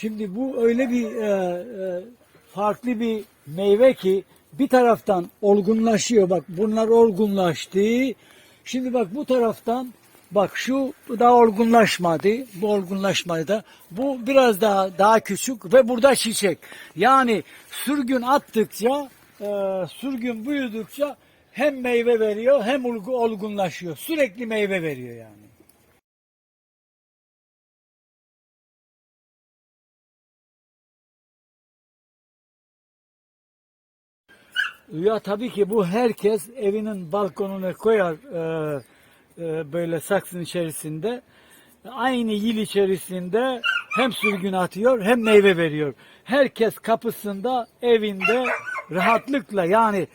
Şimdi bu öyle bir e, e, farklı bir meyve ki bir taraftan olgunlaşıyor. Bak bunlar olgunlaştı. Şimdi bak bu taraftan bak şu daha olgunlaşmadı. Bu olgunlaşmadı. Bu biraz daha daha küçük ve burada çiçek. Yani sürgün attıkça e, sürgün büyüdükçe hem meyve veriyor hem olgu- olgunlaşıyor. Sürekli meyve veriyor yani. Ya tabii ki bu herkes evinin balkonuna koyar e, e, böyle saksın içerisinde. Aynı yıl içerisinde hem sürgün atıyor hem meyve veriyor. Herkes kapısında, evinde rahatlıkla yani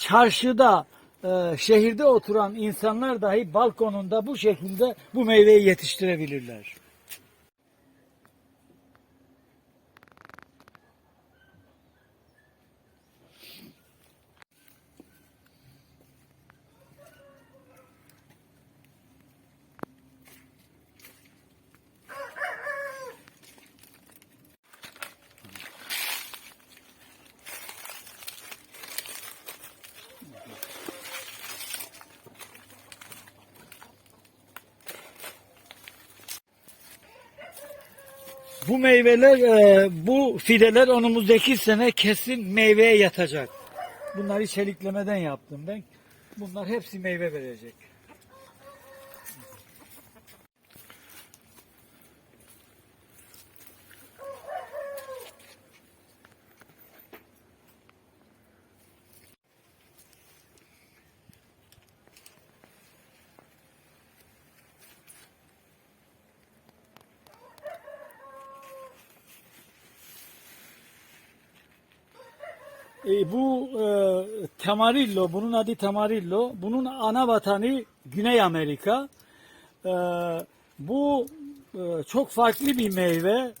çarşıda, e, şehirde oturan insanlar dahi balkonunda bu şekilde bu meyveyi yetiştirebilirler. Bu meyveler, e, bu fideler önümüzdeki sene kesin meyveye yatacak. Bunları çeliklemeden yaptım ben. Bunlar hepsi meyve verecek. E, bu e, tamarillo, bunun adı tamarillo. Bunun ana vatanı Güney Amerika. E, bu e, çok farklı bir meyve.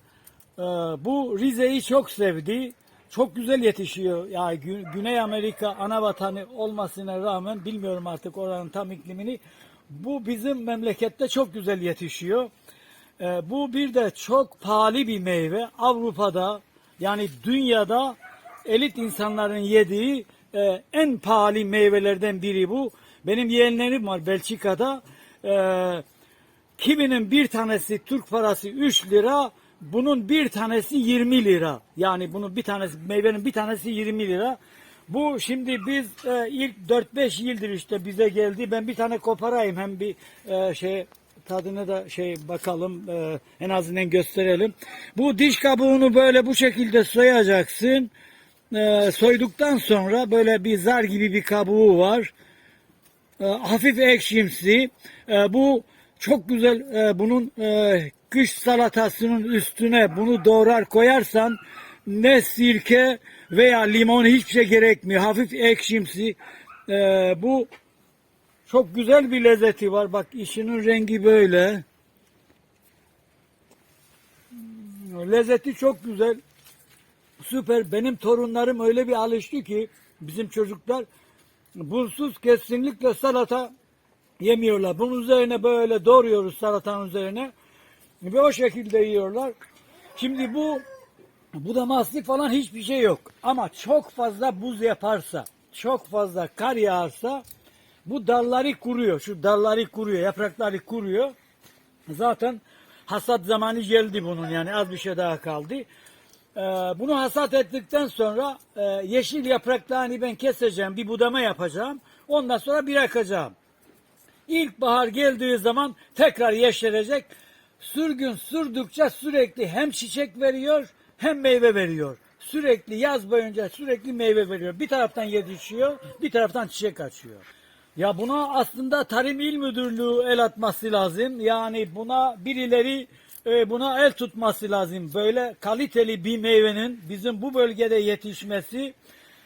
E, bu Rize'yi çok sevdi. Çok güzel yetişiyor. Yani Gü- Güney Amerika ana vatanı olmasına rağmen bilmiyorum artık oranın tam iklimini. Bu bizim memlekette çok güzel yetişiyor. E, bu bir de çok pahalı bir meyve. Avrupa'da yani dünyada elit insanların yediği e, en pahalı meyvelerden biri bu. Benim yeğenlerim var Belçika'da. E, kiminin bir tanesi Türk parası 3 lira, bunun bir tanesi 20 lira. Yani bunun bir tanesi meyvenin bir tanesi 20 lira. Bu şimdi biz e, ilk 4-5 yıldır işte bize geldi. Ben bir tane koparayım hem bir e, şey tadına da şey bakalım e, en azından gösterelim. Bu diş kabuğunu böyle bu şekilde soyacaksın. E, soyduktan sonra böyle bir zar gibi bir kabuğu var. E, hafif ekşimsi. E, bu çok güzel e, bunun e, kış salatasının üstüne bunu doğrar koyarsan ne sirke veya limon hiçbir şey gerekmiyor. Hafif ekşimsi. E, bu çok güzel bir lezzeti var. Bak işinin rengi böyle. Lezzeti çok güzel. Süper. Benim torunlarım öyle bir alıştı ki bizim çocuklar bunsuz kesinlikle salata yemiyorlar. Bunun üzerine böyle doğruyoruz salatanın üzerine ve o şekilde yiyorlar. Şimdi bu bu da mastik falan hiçbir şey yok. Ama çok fazla buz yaparsa, çok fazla kar yağarsa bu dalları kuruyor. Şu dalları kuruyor, yaprakları kuruyor. Zaten hasat zamanı geldi bunun yani az bir şey daha kaldı. Ee, bunu hasat ettikten sonra e, yeşil yapraklarını ben keseceğim, bir budama yapacağım. Ondan sonra bırakacağım. İlkbahar geldiği zaman tekrar yeşerecek. Sürgün sürdükçe sürekli hem çiçek veriyor hem meyve veriyor. Sürekli yaz boyunca sürekli meyve veriyor. Bir taraftan yetişiyor, bir taraftan çiçek açıyor. Ya buna aslında Tarım İl Müdürlüğü el atması lazım. Yani buna birileri e, buna el tutması lazım. Böyle kaliteli bir meyvenin bizim bu bölgede yetişmesi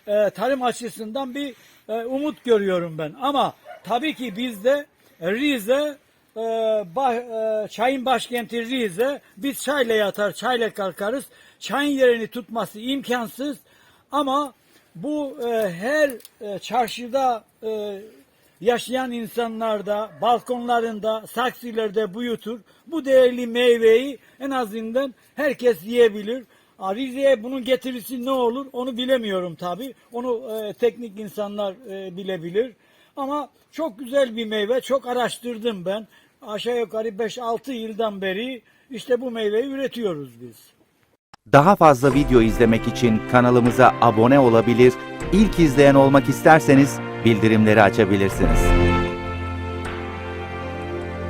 e, tarım açısından bir e, umut görüyorum ben. Ama tabii ki bizde Rize e, bah- e, çayın başkenti Rize. Biz çayla yatar, çayla kalkarız. Çayın yerini tutması imkansız. Ama bu e, her e, çarşıda e, yaşayan insanlar da balkonlarında, saksilerde büyütür. Bu değerli meyveyi en azından herkes yiyebilir. Rize'ye bunun getirisi ne olur onu bilemiyorum tabi. Onu e, teknik insanlar e, bilebilir. Ama çok güzel bir meyve. Çok araştırdım ben. Aşağı yukarı 5-6 yıldan beri işte bu meyveyi üretiyoruz biz. Daha fazla video izlemek için kanalımıza abone olabilir, ilk izleyen olmak isterseniz bildirimleri açabilirsiniz.